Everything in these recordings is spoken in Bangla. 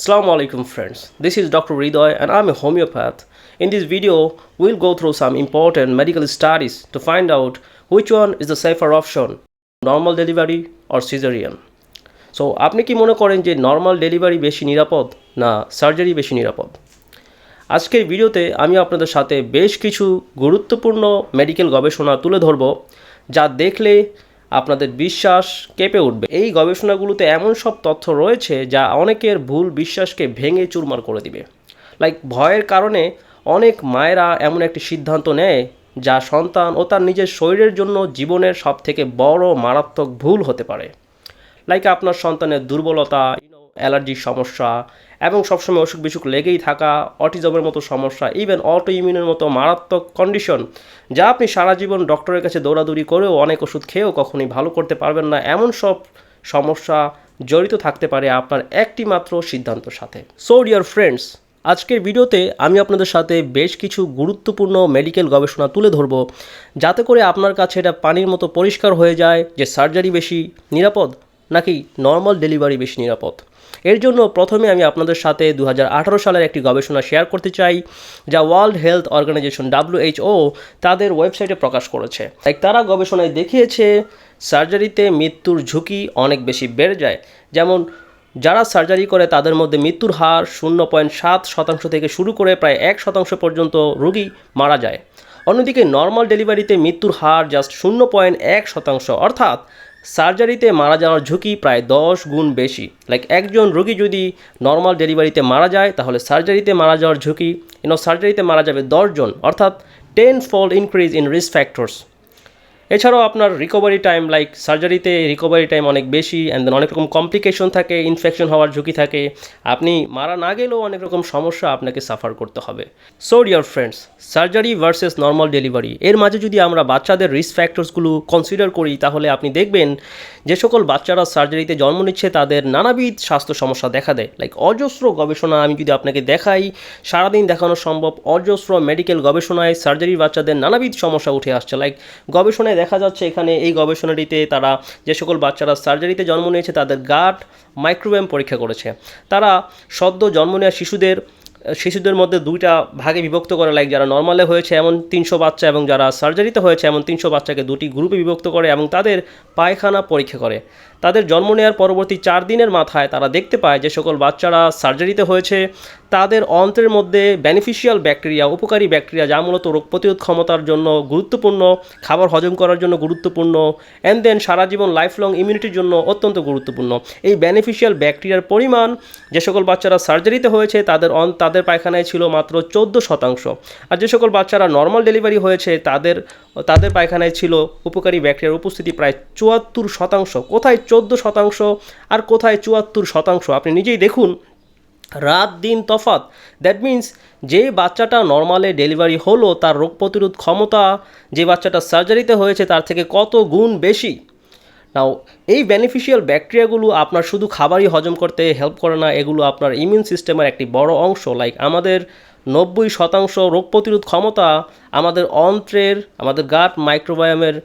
Assalamu alaikum friends. This is Dr. Ridoy and I'm a homeopath. In this video, we'll go through some important medical studies to find out which one is the safer option, normal delivery or cesarean. So আপনি কি মনে করেন যে নর্মাল ডেলিভারি বেশি নিরাপদ না সার্জারি বেশি নিরাপদ আজকের ভিডিওতে আমি আপনাদের সাথে বেশ কিছু গুরুত্বপূর্ণ মেডিকেল গবেষণা তুলে ধরব যা দেখলে আপনাদের বিশ্বাস কেঁপে উঠবে। এই গবেষণাগুলোতে এমন সব তথ্য রয়েছে যা অনেকের ভুল বিশ্বাসকে ভেঙে চুরমার করে দিবে। লাইক ভয়ের কারণে অনেক মায়েরা এমন একটি সিদ্ধান্ত নেয় যা সন্তান ও তার নিজের শরীরের জন্য জীবনের সবথেকে বড় মারাত্মক ভুল হতে পারে। লাইক আপনার সন্তানের দুর্বলতা অ্যালার্জির সমস্যা এবং সবসময় অসুখ বিসুখ লেগেই থাকা, অটিজমের মতো সমস্যা ইভেন অটো ইমিউনের মতো মারাত্মক কন্ডিশন যা আপনি সারা জীবন ডক্টরের কাছে দৌড়াদৌড়ি করেও অনেক ওষুধ খেয়েও কখনোই ভালো করতে পারবেন না। এমন সব সমস্যা জড়িত থাকতে পারে আপনার একটি মাত্র সিদ্ধান্তর সাথে। সো ডিয়ার ফ্রেন্ডস আজকের ভিডিওতে আমি আপনাদের সাথে বেশ কিছু গুরুত্বপূর্ণ মেডিকেল গবেষণা তুলে ধরব। যাতে করে আপনার কাছে এটা পানির মতো পরিষ্কার হয়ে যায় যে সার্জারি বেশি নিরাপদ নাকি নর্মাল ডেলিভারি বেশি নিরাপদ। এর জন্য প্রথমে আমি আপনাদের সাথে দু হাজার আঠেরো সালের একটি গবেষণা শেয়ার করতে চাই, যা ওয়ার্ল্ড হেলথ অর্গানাইজেশন ডাব্লিউএইচও তাদের ওয়েবসাইটে প্রকাশ করেছে। তাই তারা গবেষণায় দেখিয়েছে, সার্জারিতে মৃত্যুর ঝুঁকি অনেক বেশি বেড়ে যায়। যেমন, যারা সার্জারি করে তাদের মধ্যে মৃত্যুর হার শূন্য পয়েন্ট সাত শতাংশ থেকে শুরু করে প্রায় এক শতাংশ পর্যন্ত রোগী মারা যায়। অন্যদিকে নর্মাল ডেলিভারিতে মৃত্যুর হার জাস্ট শূন্য পয়েন্ট এক শতাংশ, অর্থাৎ সার্জারিতে মারা যাওয়ার ঝুঁকি প্রায় দশ গুণ বেশি। লাইক একজন রোগী যদি নর্মাল ডেলিভারিতে মারা যায়, তাহলে সার্জারিতে মারা যাওয়ার ঝুঁকি ইউনো সার্জারিতে মারা যাবে দশজন অর্থাৎ ten fold increase in risk factors এছাড়াও আপনার রিকভারি টাইম লাইক সার্জারিতে রিকভারি টাইম অনেক বেশি অ্যান্ড দেন অনেক রকম কমপ্লিকেশন থাকে ইনফেকশন হওয়ার ঝুঁকি থাকে। আপনি মারা না গেলেও অনেক রকম সমস্যা আপনাকে সাফার করতে হবে। So dear friends surgery versus normal delivery এর মাঝে যদি আমরা বাচ্চাদের রিস্ক ফ্যাক্টরসগুলো কনসিডার করি, তাহলে আপনি দেখবেন যে সকল বাচ্চারা সার্জারিতে জন্ম নিচ্ছে, তাদের নানাবিধ স্বাস্থ্য সমস্যা দেখা দেয়। লাইক অজস্র গবেষণা আমি যদি আপনাকে দেখাই, সারাদিন দেখানো সম্ভব অজস্র মেডিকেল গবেষণায় সার্জারির বাচ্চাদের নানাবিধ সমস্যা উঠে আসছে। লাইক গবেষণায় দেখা যাচ্ছে এখানে এই গবেষণাটিতে তারা যে সকল বাচ্চারা সার্জারিতে জন্ম নিয়েছে, তাদের গাট মাইক্রোওয়েভ পরীক্ষা করেছে। তারা সদ্য জন্ম নেওয়া শিশুদের শিশুদের মধ্যে দুইটা ভাগে বিভক্ত করে লাইক যারা নর্মালে হয়েছে এমন তিনশো বাচ্চা এবং যারা সার্জারিতে হয়েছে এমন তিনশো বাচ্চাকে দুটি গ্রুপে বিভক্ত করে এবং তাদের পায়খানা পরীক্ষা করে। তাদের জন্ম নেওয়ার পরবর্তী চার দিনের মাথায় তারা দেখতে পায় যে সকল বাচ্চারা সার্জারিতে হয়েছে। তাদের অন্ত্রের মধ্যে বেনিফিশিয়াল ব্যাকটেরিয়া উপকারী ব্যাকটেরিয়া যা মূলত রোগ প্রতিরোধ ক্ষমতার জন্য গুরুত্বপূর্ণ, খাবার হজম করার জন্য গুরুত্বপূর্ণ অ্যান্ড দেন সারা জীবন লাইফ লং ইমিউনিটির জন্য অত্যন্ত গুরুত্বপূর্ণ। এই বেনিফিশিয়াল ব্যাকটেরিয়ার পরিমাণ যে সকল বাচ্চারা সার্জারিতে হয়েছে, তাদের অন তাদের পায়খানায় ছিল মাত্র চোদ্দ শতাংশ। আর যে সকল বাচ্চারা নর্মাল ডেলিভারি হয়েছে, তাদের তাদের পায়খানায় ছিল উপকারী ব্যাকটেরিয়ার উপস্থিতি প্রায় চুয়াত্তর শতাংশ। কোথায় চোদ্দ শতাংশ আর কোথায় চুয়াত্তর শতাংশ? আপনি নিজেই দেখুন। রাত দিন তফাত দ্যাট মিন্স যে বাচ্চাটা নর্মালে ডেলিভারি হলো, তার রোগ প্রতিরোধ ক্ষমতা, যে বাচ্চাটা সার্জারিতে হয়েছে, তার থেকে কত গুণ বেশি? নাও এই বেনিফিশিয়াল ব্যাকটেরিয়াগুলো আপনার শুধু খাবারই হজম করতে হেল্প করে না, এগুলো আপনার ইমিউন সিস্টেমের একটি বড় অংশ। লাইক আমাদের নব্বই শতাংশ রোগ প্রতিরোধ ক্ষমতা আমাদের অন্ত্রের, আমাদের গাট মাইক্রোবায়ামের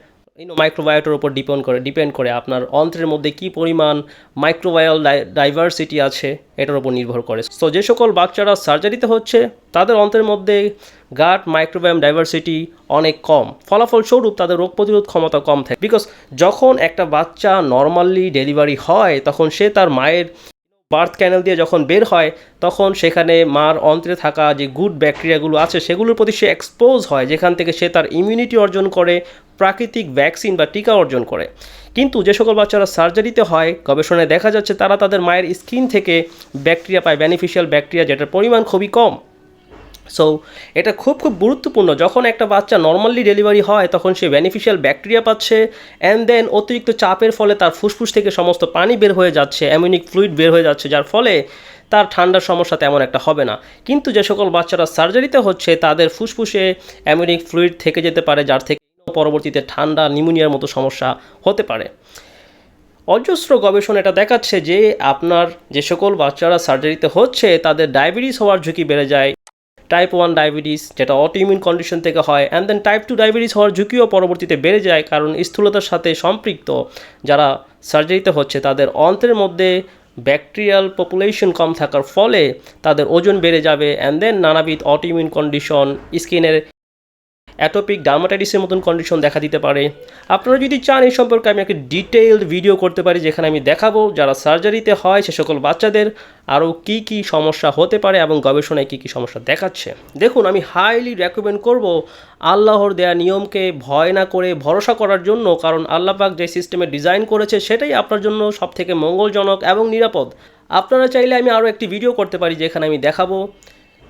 মাইক্রোবায়োটের উপর ডিপেন্ড করে ডিপেন্ড করে আপনার অন্ত্রের মধ্যে কি পরিমাণ মাইক্রোবায়াল ডাইভার্সিটি আছে, এটার উপর নির্ভর করে। সো যে সকল বাচ্চারা সার্জারিতে হচ্ছে, তাদের অন্ত্রের মধ্যে গাট মাইক্রোবায়াম ডাইভার্সিটি অনেক কম। ফলাফল স্বরূপ তাদের রোগ প্রতিরোধ ক্ষমতা কম থাকে। বিকজ যখন একটা বাচ্চা নর্মালি ডেলিভারি হয়, তখন সে তার মায়ের বার্থ ক্যানেল দিয়ে যখন বের হয়, তখন সেখানে মার অন্ত্রে থাকা যে গুড ব্যাকটেরিয়াগুলো আছে, সেগুলোর প্রতি সে এক্সপোজ হয়, যেখান থেকে সে তার ইমিউনিটি অর্জন করে প্রাকৃতিক ভ্যাকসিন বা টিকা অর্জন করে। কিন্তু যে সকল বাচ্চারা সার্জারিতে হয়, গবেষণায় দেখা যাচ্ছে তারা তাদের মায়ের স্কিন থেকে ব্যাকটেরিয়া পায় বেনিফিশিয়াল ব্যাকটেরিয়া, যেটার পরিমাণ খুবই কম। সো এটা খুব খুব গুরুত্বপূর্ণ। যখন একটা বাচ্চা নর্মালি ডেলিভারি হয়, তখন সে বেনিফিশিয়াল ব্যাকটেরিয়া পাচ্ছে অ্যান্ড দেন অতিরিক্ত চাপের ফলে তার ফুসফুস থেকে সমস্ত পানি বের হয়ে যাচ্ছে অ্যামিনিক ফ্লুইড বের হয়ে যাচ্ছে, যার ফলে তার ঠান্ডার সমস্যা তেমন একটা হবে না। কিন্তু যে সকল বাচ্চারা সার্জারিতে হচ্ছে, তাদের ফুসফুসে অ্যামিনিক ফ্লুইড থেকে যেতে পারে, যার থেকে পরবর্তীতে ঠান্ডা নিউমোনিয়ার মতো সমস্যা হতে পারে। অজস্র গবেষণা এটা দেখাচ্ছে যে আপনার যে সকল বাচ্চারা সার্জারিতে হচ্ছে, তাদের ডায়াবেটিস হওয়ার ঝুঁকি বেড়ে যায়। টাইপ ওয়ান ডায়াবেটিস যেটা অটোইমিউন কন্ডিশন থেকে হয় and then type two diabetes হওয়ার ঝুঁকিও পরবর্তীতে বেড়ে যায়, কারণ স্থূলতার সাথে সম্পৃক্ত যারা সার্জারিতে হচ্ছে, তাদের অন্ত্রের মধ্যে ব্যাকটেরিয়াল পপুলেশন কম থাকার ফলে তাদের ওজন বেড়ে যাবে অ্যান্ড দেন নানাবিধ অটো অটোইমিউন কন্ডিশন স্কিনের অ্যাটোপিক ডার্মাটাইটিসের মতন কন্ডিশন দেখা দিতে পারে। আপনারা যদি চান এই সম্পর্কে আমি একটা ডিটেইলড ভিডিও করতে পারি, যেখানে আমি দেখাবো যারা সার্জারিতে হয় সে সকল বাচ্চাদের আরও কী কী সমস্যা হতে পারে এবং গবেষণায় কী কী সমস্যা দেখাচ্ছে। দেখুন, আমি হাইলি রেকমেন্ড করব আল্লাহর দেয়া নিয়মকে ভয় না করে ভরসা করার জন্য, কারণ আল্লাহ পাক যে সিস্টেমে ডিজাইন করেছে সেটাই আপনার জন্য সবথেকে মঙ্গলজনক এবং নিরাপদ। আপনারা চাইলে আমি আরও একটি ভিডিও করতে পারি, যেখানে আমি দেখাবো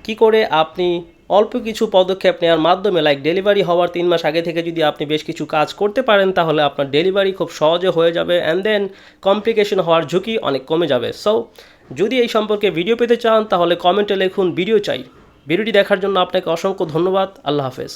কি করে আপনি অল্প কিছু পদক্ষেপ নেওয়ার মাধ্যমে লাইক ডেলিভারি হওয়ার তিন মাস আগে থেকে যদি আপনি বেশ কিছু কাজ করতে পারেন, তাহলে আপনার ডেলিভারি খুব সহজে হয়ে যাবে অ্যান্ড দেন কমপ্লিকেশন হওয়ার ঝুঁকি অনেক কমে যাবে। সো যদি এই সম্পর্কে ভিডিও পেতে চান, তাহলে কমেন্টে লিখুন, ভিডিও চাই। ভিডিওটি দেখার জন্য আপনাকে অসংখ্য ধন্যবাদ। আল্লাহ হাফেজ।